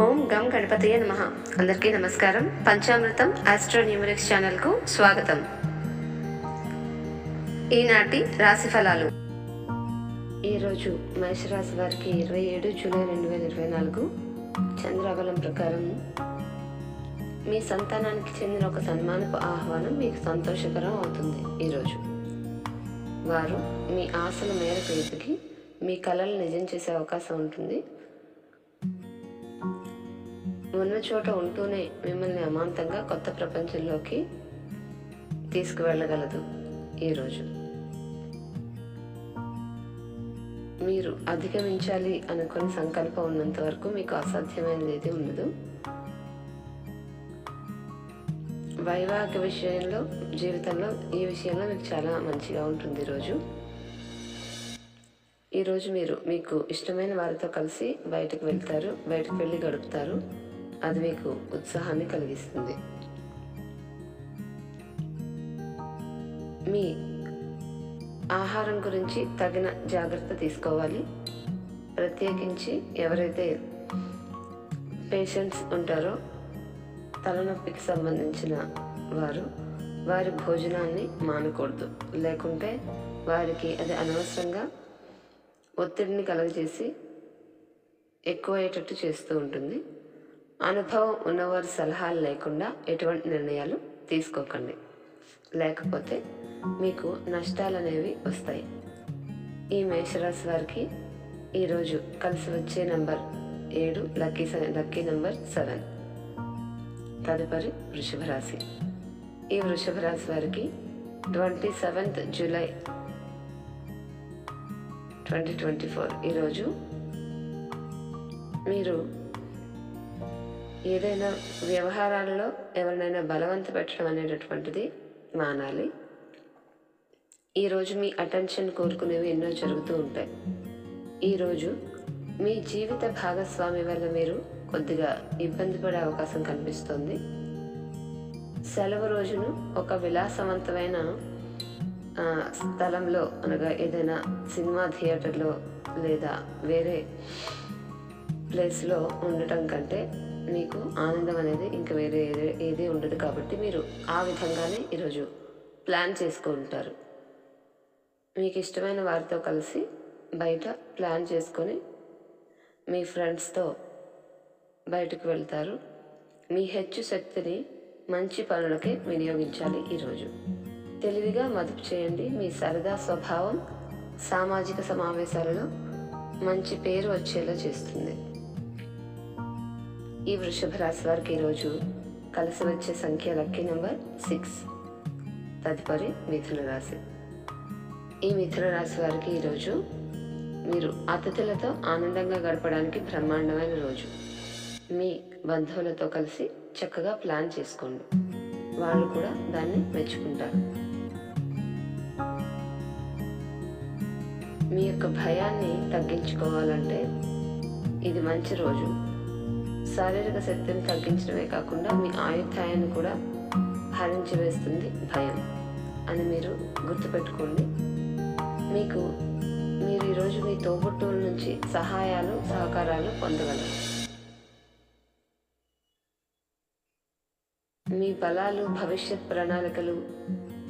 ఓం గం గణపతయ నమ. అందరికీ నమస్కారం. పంచామృతం ఆస్ట్రో న్యూమరిక్స్ ఛానల్కు స్వాగతం. ఈనాటి రాశి ఫలాలు. ఈరోజు మేషరాశి వారికి ఇరవై ఏడు జూలై రెండు వేల ఇరవై నాలుగు చంద్రబలం ప్రకారం మీ సంతానానికి చెందిన ఒక సన్మానపు ఆహ్వానం మీకు సంతోషకరం అవుతుంది ఈరోజు. వారు మీ ఆశల మేరకు ఎదిగి మీ కళలు నిజం చేసే అవకాశం ఉంటుంది. ఉన్న చోట ఉంటూనే మిమ్మల్ని అమాంతంగా కొత్త ప్రపంచంలోకి తీసుకువెళ్ళగలదు ఈరోజు. మీరు అధిగమించాలి అనుకుని సంకల్పం ఉన్నంత వరకు మీకు అసాధ్యమైనది ఏది ఉండదు. వైవాహిక విషయంలో జీవితంలో ఈ విషయంలో మీకు చాలా మంచిగా ఉంటుంది ఈరోజు. ఈరోజు మీరు మీకు ఇష్టమైన వారితో కలిసి బయటకు వెళ్తారు బయటకు వెళ్ళి గడుపుతారు. అది మీకు ఉత్సాహాన్ని కలిగిస్తుంది. మీ ఆహారం గురించి తగిన జాగ్రత్త తీసుకోవాలి. ప్రత్యేకించి ఎవరైతే పేషెంట్స్ ఉంటారో తలనొప్పికి సంబంధించిన వారు వారి భోజనాన్ని మానకూడదు. లేకుంటే వారికి అది అనవసరంగా ఒత్తిడిని కలుగజేసి ఎక్కువయ్యేటట్టు చేస్తూ ఉంటుంది. అనుభవం ఉన్నవారి సలహాలు లేకుండా ఎటువంటి నిర్ణయాలు తీసుకోకండి. లేకపోతే మీకు నష్టాలు అనేవి వస్తాయి. ఈ మేషరాశి వారికి ఈరోజు కలిసి వచ్చే నంబర్ ఏడు లక్కీ లక్కీ నెంబర్ సెవెన్. తదుపరి వృషభ రాశి. ఈ వృషభ రాశి వారికి twenty seventh July twenty twenty four ఈరోజు మీరు ఏదైనా వ్యవహారాలలో ఎవరినైనా బలవంత పెట్టడం అనేటటువంటిది మానాలి. ఈరోజు మీ అటెన్షన్ కోరుకునేవి ఎన్నో జరుగుతూ ఉంటాయి. ఈరోజు మీ జీవిత భాగస్వామి వల్ల మీరు కొద్దిగా ఇబ్బంది పడే అవకాశం కనిపిస్తుంది. సెలవు రోజును ఒక విలాసవంతమైన స్థలంలో అనగా ఏదైనా సినిమా థియేటర్లో లేదా వేరే ప్లేస్లో ఉండటం కంటే మీకు ఆనందం అనేది ఇంకా వేరే ఏది ఉండదు కాబట్టి మీరు ఆ విధంగానే ఈరోజు ప్లాన్ చేసుకుంటారు మీకు ఇష్టమైన వారితో కలిసి బయట ప్లాన్ చేసుకొని మీ ఫ్రెండ్స్తో బయటకు వెళ్తారు. మీ హెచ్చు శక్తిని మంచి పనులకే వినియోగించాలి ఈరోజు. తెలివిగా మదుపు చేయండి. మీ సరదా స్వభావం సామాజిక సమావేశాలలో మంచి పేరు వచ్చేలా చేస్తుంది. ఈ వృషభ రాశి వారికి ఈరోజు కలిసి వచ్చే సంఖ్య లక్కీ నెంబర్ సిక్స్. తదుపరి మిథున రాశి. ఈ మిథున రాశి వారికి ఈరోజు మీరు అతిథులతో ఆనందంగా గడపడానికి బ్రహ్మాండమైన రోజు. మీ బంధువులతో కలిసి చక్కగా ప్లాన్ చేసుకోండి. వాళ్ళు కూడా దాన్ని మెచ్చుకుంటారు. మీ యొక్క భయాన్ని తగ్గించుకోవాలంటే ఇది మంచి రోజు. శారీరక శక్తిని తగ్గించడమే కాకుండా మీ ఆయుర్దాయాన్ని కూడా హరించి వేస్తుంది భయం అని మీరు గుర్తుపెట్టుకోండి. మీకు మీరు ఈరోజు మీ తోబుట్టువుల నుంచి సహాయాలు సహకారాలు పొందగలరు. మీ బలాలు భవిష్యత్ ప్రణాళికలు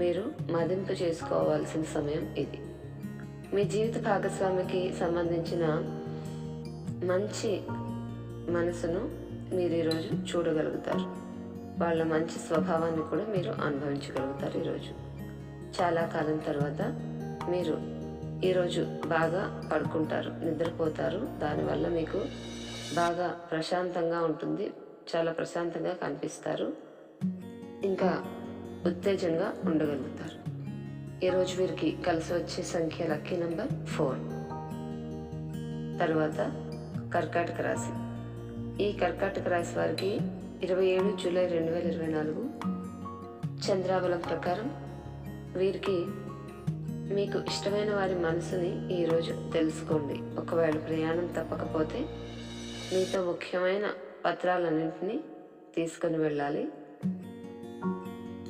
మీరు మదింపు చేసుకోవాల్సిన సమయం ఇది. మీ జీవిత భాగస్వామికి సంబంధించిన మంచి మనసును మీరు ఈరోజు చూడగలుగుతారు. వాళ్ళ మంచి స్వభావాన్ని కూడా మీరు అనుభవించగలుగుతారు ఈరోజు. చాలా కాలం తర్వాత మీరు ఈరోజు బాగా పడుకుంటారు నిద్రపోతారు. దానివల్ల మీకు బాగా ప్రశాంతంగా ఉంటుంది చాలా ప్రశాంతంగా కనిపిస్తారు. ఇంకా ఉత్తేజంగా ఉండగలుగుతారు. ఈరోజు వీరికి కలిసి వచ్చే సంఖ్య లక్కీ నెంబర్ ఫోర్. తర్వాత కర్కాటక రాశి. ఈ కర్కాటక రాశి వారికి ఇరవై ఏడు జూలై రెండు వేల ఇరవై నాలుగు చంద్రాబలం ప్రకారం వీరికి మీకు ఇష్టమైన వారి మనసుని ఈరోజు తెలుసుకోండి. ఒకవేళ ప్రయాణం తప్పకపోతే మీతో ముఖ్యమైన పత్రాలన్నింటినీ తీసుకొని వెళ్ళాలి.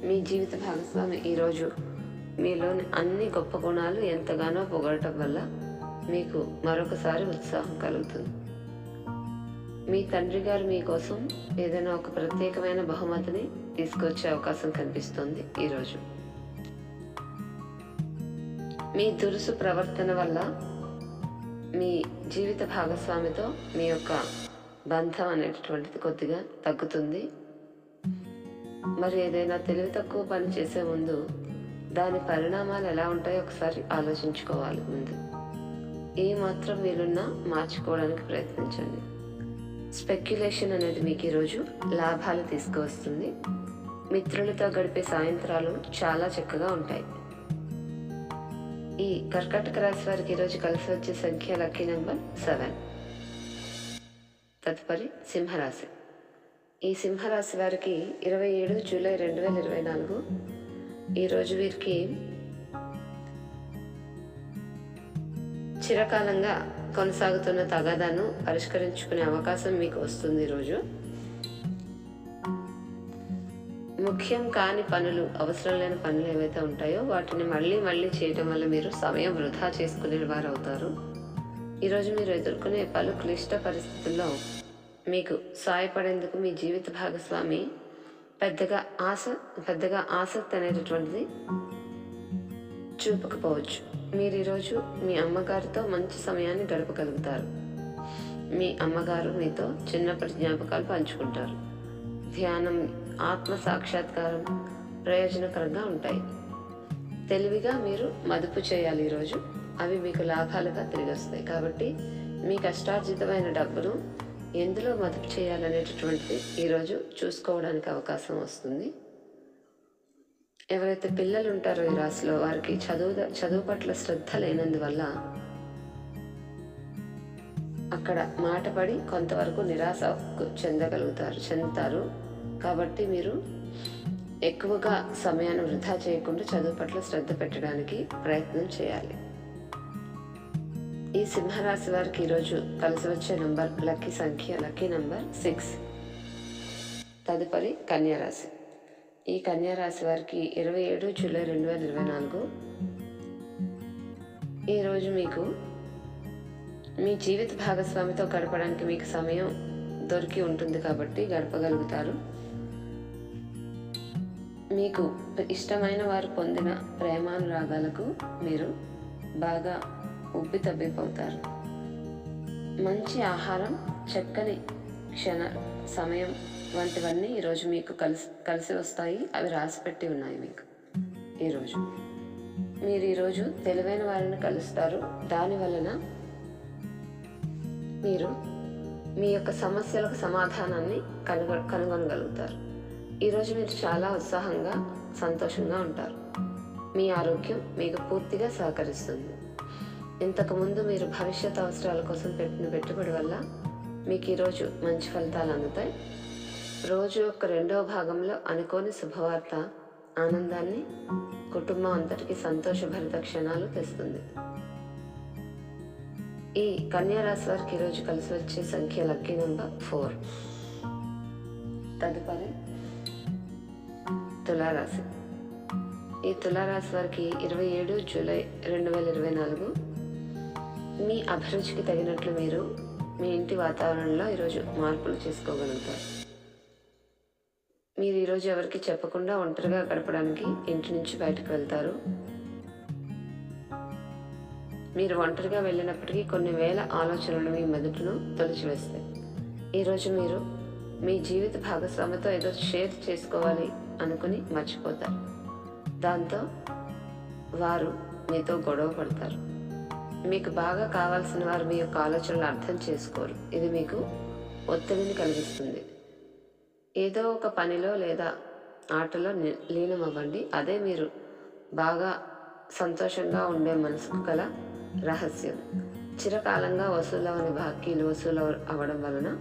మీ జీవిత భాగస్వామి ఈరోజు మీలోని అన్ని గొప్ప గుణాలు ఎంతగానో పొగడటం వల్ల మీకు మరొకసారి ఉత్సాహం కలుగుతుంది. మీ తండ్రి గారు మీకోసం ఏదైనా ఒక ప్రత్యేకమైన బహుమతిని తీసుకొచ్చే అవకాశం కనిపిస్తుంది ఈరోజు. మీ దురుసు ప్రవర్తన వల్ల మీ జీవిత భాగస్వామితో మీ యొక్క బంధం అనేటటువంటిది కొద్దిగా తగ్గుతుంది. మరి ఏదైనా తెలివి తక్కువ పని చేసే ముందు దాని పరిణామాలు ఎలా ఉంటాయో ఒకసారి ఆలోచించుకోవాలి ముందు. ఏ మాత్రం వీలున్నా మార్చుకోవడానికి ప్రయత్నించండి. స్పెక్యులేషన్ అనేది మీకు ఈరోజు లాభాలు తీసుకువస్తుంది. మిత్రులతో గడిపే సాయంత్రాలు చాలా చక్కగా ఉంటాయి. ఈ కర్కాటక రాశి వారికి ఈరోజు కలిసి వచ్చే సంఖ్య లక్కీ నెంబర్ సెవెన్. తదుపరి సింహరాశి. ఈ సింహరాశి వారికి ఇరవై ఏడు జూలై రెండు వేల ఇరవై నాలుగు ఈరోజు వీరికి చిరకాలంగా కొనసాగుతున్న తగాదాను పరిష్కరించుకునే అవకాశం మీకు వస్తుంది ఈరోజు ముఖ్యం కాని పనులు అవసరం లేని పనులు ఏవైతే ఉంటాయో వాటిని మళ్ళీ మళ్ళీ చేయటం వల్ల మీరు సమయం వృధా చేసుకునే వారు అవుతారు ఈరోజు మీరు ఎదుర్కొనే పలు క్లిష్ట పరిస్థితుల్లో మీకు సాయపడేందుకు మీ జీవిత భాగస్వామి పెద్దగా ఆశ పెద్దగా ఆసక్తి అనేటటువంటిది చూపకపోవచ్చు. మీరు ఈరోజు మీ అమ్మగారితో మంచి సమయాన్ని గడపగలుగుతారు. మీ అమ్మగారు మీతో చిన్నప్పటి జ్ఞాపకాలు పంచుకుంటారు. ధ్యానం ఆత్మ సాక్షాత్కారం ప్రయోజనకరంగా ఉంటాయి. తెలివిగా మీరు మదుపు చేయాలి ఈరోజు. అవి మీకు లాభాలుగా తిరిగి వస్తాయి కాబట్టి మీ కష్టార్జితమైన డబ్బును ఎందులో మదుపు చేయాలనేటటువంటిది ఈరోజు చూసుకోవడానికి అవకాశం వస్తుంది. ఎవరైతే పిల్లలు ఉంటారో ఈ రాశిలో వారికి చదువు చదువు పట్ల శ్రద్ధ లేనందువల్ల అక్కడ మాటపడి కొంతవరకు నిరాశ చెందగలుగుతారు చెందుతారు. కాబట్టి మీరు ఎక్కువగా సమయాన్ని వృధా చేయకుండా చదువు పట్ల శ్రద్ధ పెట్టడానికి ప్రయత్నం చేయాలి. ఈ సింహరాశి వారికి ఈరోజు కలిసి వచ్చే నంబర్ లక్కీ సంఖ్య లక్కీ నంబర్ సిక్స్. తదుపరి కన్యారాశి ఈ కన్యారాశి వారికి ఇరవై ఏడు జూలై రెండు వేల ఇరవై నాలుగు. ఈరోజు మీకు మీ జీవిత భాగస్వామితో గడపడానికి మీకు సమయం దొరికి ఉంటుంది కాబట్టి గడపగలుగుతారు. మీకు ఇష్టమైన వారు పొందిన ప్రేమానురాగాలకు మీరు బాగా ఉబ్బి తబ్బిపోతారు. మంచి ఆహారం చక్కని క్షణ సమయం వంటివన్నీ ఈరోజు మీకు కలిసి కలిసి వస్తాయి. అవి రాసిపెట్టి ఉన్నాయి మీకు ఈరోజు. మీరు ఈరోజు తెలివైన వారిని కలుస్తారు. దాని వలన మీరు మీ యొక్క సమస్యలకు సమాధానాన్ని కనుగొ కనుగొనగలుగుతారు. ఈరోజు మీరు చాలా ఉత్సాహంగా సంతోషంగా ఉంటారు. మీ ఆరోగ్యం మీకు పూర్తిగా సహకరిస్తుంది. ఇంతకుముందు మీరు భవిష్యత్ అవసరాల కోసం పెట్టిన పెట్టుబడి వల్ల మీకు ఈరోజు మంచి ఫలితాలు అందుతాయి. రోజు యొక్క రెండవ భాగంలో అనుకోని శుభవార్త ఆనందాన్ని కుటుంబం అంతటికి సంతోషభరిత క్షణాలు తెస్తుంది. ఈ కన్యా రాశి వారికి ఈరోజు కలిసి వచ్చే సంఖ్య లక్కీ నెంబర్ ఫోర్. తదుపరి తులారాశి. ఈ తులారాశి వారికి ఇరవై ఏడు జూలై రెండు వేల ఇరవై నాలుగు మీ అభిరుచికి తగినట్లు మీరు మీ ఇంటి వాతావరణంలో ఈరోజు మార్పులు చేసుకోగలుగుతారు. ఈరోజు ఎవరికి చెప్పకుండా ఒంటరిగా గడపడానికి ఇంటి నుంచి బయటకు వెళ్తారు. మీరు ఒంటరిగా వెళ్ళినప్పటికీ కొన్ని వేల ఆలోచనలు మీ మెదడును తొలిచివేస్తాయి ఈరోజు మీరు మీ జీవిత భాగస్వామితో ఏదో షేర్ చేసుకోవాలి అనుకుని మర్చిపోతారు. దాంతో వారు మీతో గొడవ పడతారు. మీకు బాగా కావాల్సిన వారు మీ యొక్క ఆలోచనలు అర్థం చేసుకోరు. ఇది మీకు ఒత్తిడిని కలిగిస్తుంది. ఏదో ఒక పనిలో లేదా ఆటలో లీనమవ్వండి. అదే మీరు బాగా సంతోషంగా ఉండే మనసుకు గల రహస్యం. చిరకాలంగా వసూలవని బాకీలు వసూలు అవ్వడం వలన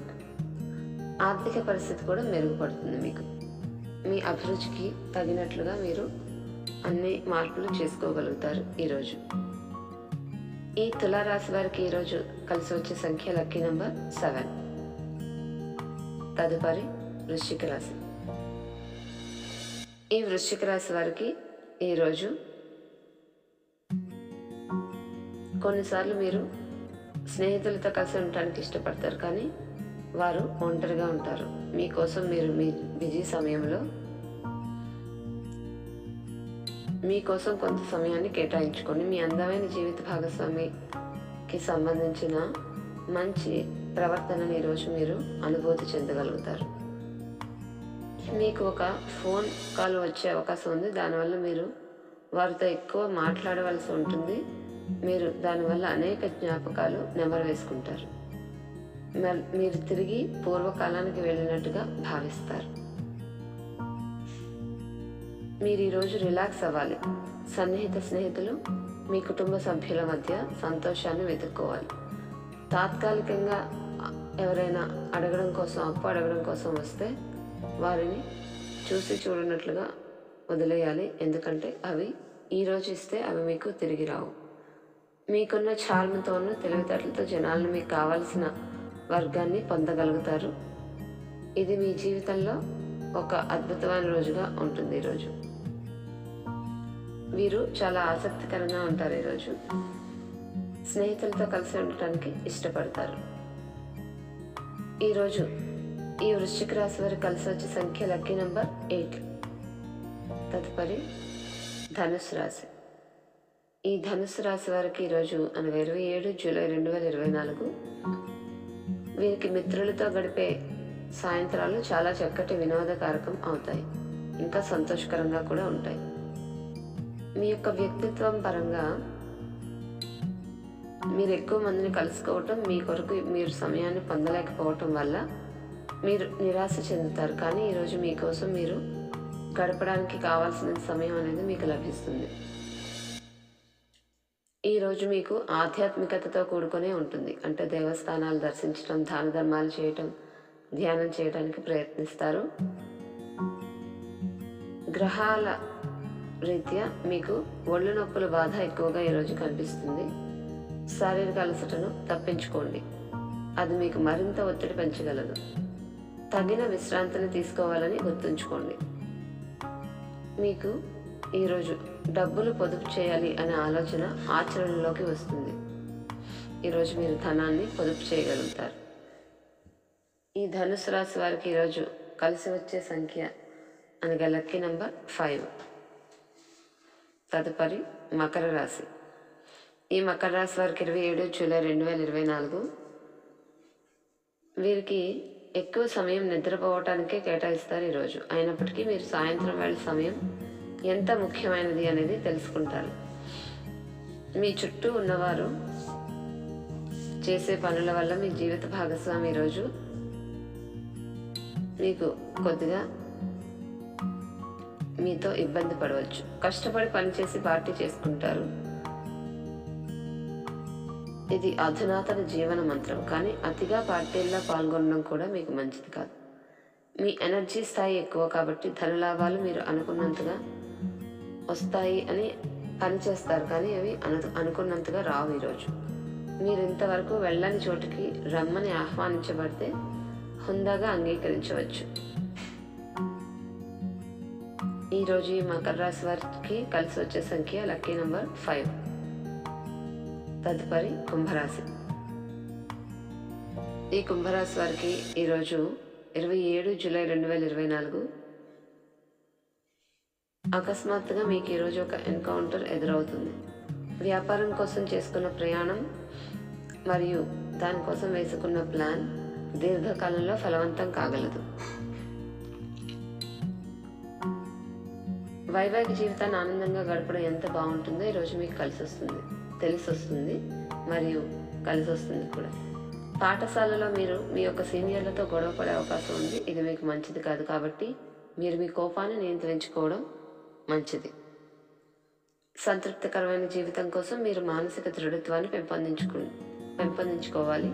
ఆర్థిక పరిస్థితి కూడా మెరుగుపడుతుంది మీకు. మీ అభిరుచికి తగినట్లుగా మీరు అన్ని మార్పులు చేసుకోగలుగుతారు ఈరోజు. ఈ తులారాశి వారికి ఈరోజు కలిసి వచ్చే సంఖ్య లక్కీ నెంబర్ సెవెన్. తదుపరి వృశ్చిక రాశి ఈ వృశ్చిక రాశి వారికి ఈరోజు కొన్నిసార్లు మీరు స్నేహితులతో కలిసి ఉండటానికి ఇష్టపడతారు కానీ వారు ఒంటరిగా ఉంటారు. మీకోసం మీరు మీ బిజీ సమయంలో మీకోసం కొంత సమయాన్ని కేటాయించుకొని మీ అందమైన జీవిత భాగస్వామికి సంబంధించిన మంచి ప్రవర్తనని ఈరోజు మీరు అనుభూతి చెందగలుగుతారు. మీకు ఒక ఫోన్ కాల్ వచ్చే అవకాశం ఉంది. దానివల్ల మీరు వారితో ఎక్కువ మాట్లాడవలసి ఉంటుంది. మీరు దానివల్ల అనేక జ్ఞాపకాలు నెమరు వేసుకుంటారు. మీరు తిరిగి పూర్వకాలానికి వెళ్ళినట్టుగా భావిస్తారు. మీరు ఈరోజు రిలాక్స్ అవ్వాలి. సన్నిహిత స్నేహితులు మీ కుటుంబ సభ్యుల మధ్య సంతోషాన్ని వెతుక్కోవాలి. తాత్కాలికంగా ఎవరైనా అడగడం కోసం అప్పు అడగడం కోసం వస్తే వారిని చూసి చూడనట్లుగా వదిలేయాలి. ఎందుకంటే అవి ఈరోజు ఇస్తే అవి మీకు తిరిగి రావు. మీకున్న చార్మతోనూ తెలివితేటలతో జనాలను మీకు కావాల్సిన వర్గాన్ని పొందగలుగుతారు. ఇది మీ జీవితంలో ఒక అద్భుతమైన రోజుగా ఉంటుంది ఈరోజు. వీరు చాలా ఆసక్తికరంగా ఉంటారు ఈరోజు. స్నేహితులతో కలిసి ఉండటానికి ఇష్టపడతారు. ఈరోజు ఈ వృశ్చిక రాశి వారికి కలిసి వచ్చే సంఖ్య లక్కీ నెంబర్ ఎయిట్. తదుపరి ధనుసు రాశి. ఈ ధనుసు రాశి వారికి ఈరోజు అనగా ఇరవై ఏడు జూలై రెండు వేల ఇరవై నాలుగు. వీరికి మిత్రులతో గడిపే సాయంత్రాలు చాలా చక్కటి వినోదకారకం అవుతాయి. ఇంకా సంతోషకరంగా కూడా ఉంటాయి. మీ యొక్క వ్యక్తిత్వం పరంగా మీరు ఎక్కువ మందిని కలుసుకోవటం మీ కొరకు మీరు సమయాన్ని పొందలేకపోవటం వల్ల మీరు నిరాశ చెందుతారు కానీ ఈరోజు మీకోసం మీరు గడపడానికి కావాల్సిన సమయం అనేది మీకు లభిస్తుంది. ఈరోజు మీకు ఆధ్యాత్మికతతో కూడుకునే ఉంటుంది. అంటే దేవస్థానాలు దర్శించడం దాన ధర్మాలు చేయటం ధ్యానం చేయడానికి ప్రయత్నిస్తారు. గ్రహాల రీత్యా మీకు ఒళ్ళు నొప్పుల బాధ ఎక్కువగా ఈరోజు కనిపిస్తుంది. శారీరక అలసటను తప్పించుకోండి. అది మీకు మరింత ఒత్తిడి పెంచగలదు. తగిన విశ్రాంతిని తీసుకోవాలని గుర్తుంచుకోండి. మీకు ఈరోజు డబ్బులు పొదుపు చేయాలి అనే ఆలోచన ఆచరణలోకి వస్తుంది. ఈరోజు మీరు ధనాన్ని పొదుపు చేయగలుగుతారు. ఈ ధనుసు రాశి వారికి ఈరోజు కలిసి వచ్చే సంఖ్య అనగా లక్కీ నెంబర్ ఫైవ్. తదుపరి మకర రాశి. ఈ మకర రాశి వారికి ఇరవై ఏడు జూలై రెండు వేల ఇరవై నాలుగు వీరికి ఎక్కువ సమయం నిద్రపోవటానికే కేటాయిస్తారు ఈరోజు. అయినప్పటికీ మీరు సాయంత్రం వేళ సమయం ఎంత ముఖ్యమైనది అనేది తెలుసుకుంటారు. మీ చుట్టూ ఉన్నవారు చేసే పనుల వల్ల మీ జీవిత భాగస్వామి ఈరోజు మీకు కొద్దిగా మీతో ఇబ్బంది పడవచ్చు. కష్టపడి పనిచేసి పార్టీ చేసుకుంటారు. ఇది అధునాతన జీవన మంత్రం కానీ అతిగా పార్టీల్లో పాల్గొనడం కూడా మీకు మంచిది కాదు. మీ ఎనర్జీ స్థాయి ఎక్కువ కాబట్టి ధనలాభాలు మీరు అనుకున్నంతగా వస్తాయి అని పనిచేస్తారు కానీ అవి అను అనుకున్నంతగా రావు ఈరోజు మీరు ఇంతవరకు వెళ్ళని చోటుకి రమ్మని ఆహ్వానించబడితే హుందాగా అంగీకరించవచ్చు. ఈరోజు ఈ మకర రాశి వారికి కలిసి వచ్చే సంఖ్య లక్కీ నెంబర్ ఫైవ్. తదుపరి కుంభరాశి. ఈ కుంభరాశి వారికి ఈరోజు ఇరవై ఏడు జూలై రెండు వేల ఇరవై నాలుగు. అకస్మాత్తుగా మీకు ఈరోజు ఒక ఎన్కౌంటర్ ఎదురవుతుంది. వ్యాపారం కోసం చేసుకున్న ప్రయాణం మరియు దానికోసం వేసుకున్న ప్లాన్ దీర్ఘకాలంలో ఫలవంతం కాగలదు. వైవాహిక జీవితాన్ని ఆనందంగా గడపడం ఎంత బాగుంటుందో ఈరోజు మీకు కలిసి వస్తుంది తెలిసి వస్తుంది మరియు కలిసి వస్తుంది కూడా. పాఠశాలలో మీరు మీ యొక్క సీనియర్లతో గొడవ పడే అవకాశం ఉంది ఇది మీకు మంచిది కాదు కాబట్టి మీరు మీ కోపాన్ని నియంత్రించుకోవడం మంచిది. సంతృప్తికరమైన జీవితం కోసం మీరు మానసిక దృఢత్వాన్ని పెంపొందించుకు పెంపొందించుకోవాలి.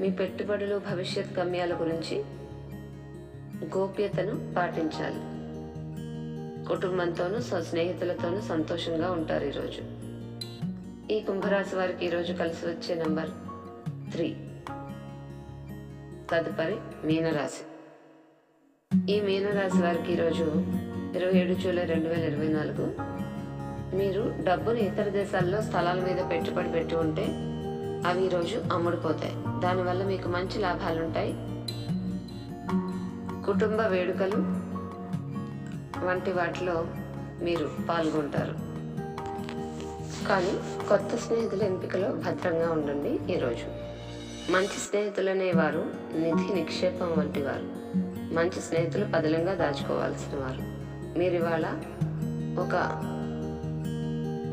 మీ పెట్టుబడులు భవిష్యత్ గమ్యాల గురించి గోప్యతను పాటించాలి. కుటుంబంతోనూ స్వ స్నేహితులతోనూ సంతోషంగా ఉంటారు ఈరోజు. ఈ కుంభరాశి వారికి ఈరోజు కలిసి వచ్చే నంబర్ త్రీ. తదుపరి మీనరాశి. ఈ మీనరాశి వారికి ఈరోజు ఇరవై ఏడు జూలై రెండు వేల ఇరవై నాలుగు మీరు డబ్బును ఇతర దేశాల్లో స్థలాల మీద పెట్టుబడి పెట్టి ఉంటే అవి ఈరోజు అమ్ముడుపోతాయి. దానివల్ల మీకు మంచి లాభాలు ఉంటాయి కుటుంబ వేడుకలు వంటి వాటిలో మీరు పాల్గొంటారు. కానీ కొత్త స్నేహితుల ఎంపికలో భద్రంగా ఉండండి ఈరోజు. మంచి స్నేహితులనే వారు నిధి నిక్షేపం వంటి వారు. మంచి స్నేహితులు పదిలంగా దాచుకోవాల్సిన వారు. మీరు ఇవాళ ఒక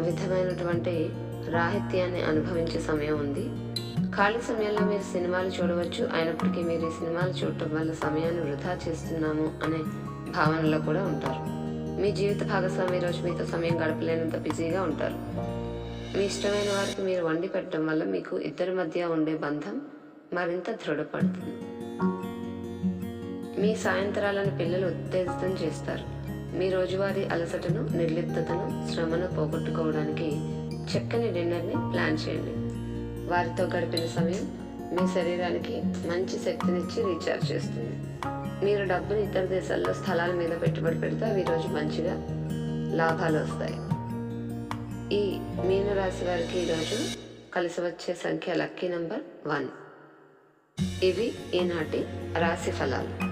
విధమైనటువంటి రాహిత్యాన్ని అనుభవించే సమయం ఉంది. ఖాళీ సమయంలో మీరు సినిమాలు చూడవచ్చు. అయినప్పటికీ మీరు ఈ సినిమాలు చూడటం వల్ల సమయాన్ని వృధా చేస్తున్నాము అనే భావనలో కూడా ఉంటారు. మీ జీవిత భాగస్వామి రోజు మీతో సమయం గడపలేనంత బిజీగా ఉంటారు. మీ ఇష్టమైన వారికి మీరు వండి పెట్టడం వల్ల మీకు ఇద్దరి మధ్య ఉండే బంధం మరింత దృఢపడుతుంది. మీ సాయంత్రాలను పిల్లలు ఉత్తేజితం చేస్తారు. మీ రోజువారీ అలసటను నిర్లిప్తతను శ్రమను పోగొట్టుకోవడానికి చక్కని డిన్నర్ని ప్లాన్ చేయండి. వారితో గడిపిన సమయం మీ శరీరానికి మంచి శక్తినిచ్చి రీఛార్జ్ చేస్తుంది. మీరు డబ్బుని ఇతర దేశాల్లో స్థలాల మీద పెట్టుబడి పెడితే అవి ఈరోజు మంచిగా లాభాలు వస్తాయి. ఈ మీనరాశి వారికి ఈరోజు కలిసి వచ్చే సంఖ్య లక్కీ నంబర్ వన్. ఇవి ఈనాటి రాశి ఫలాలు.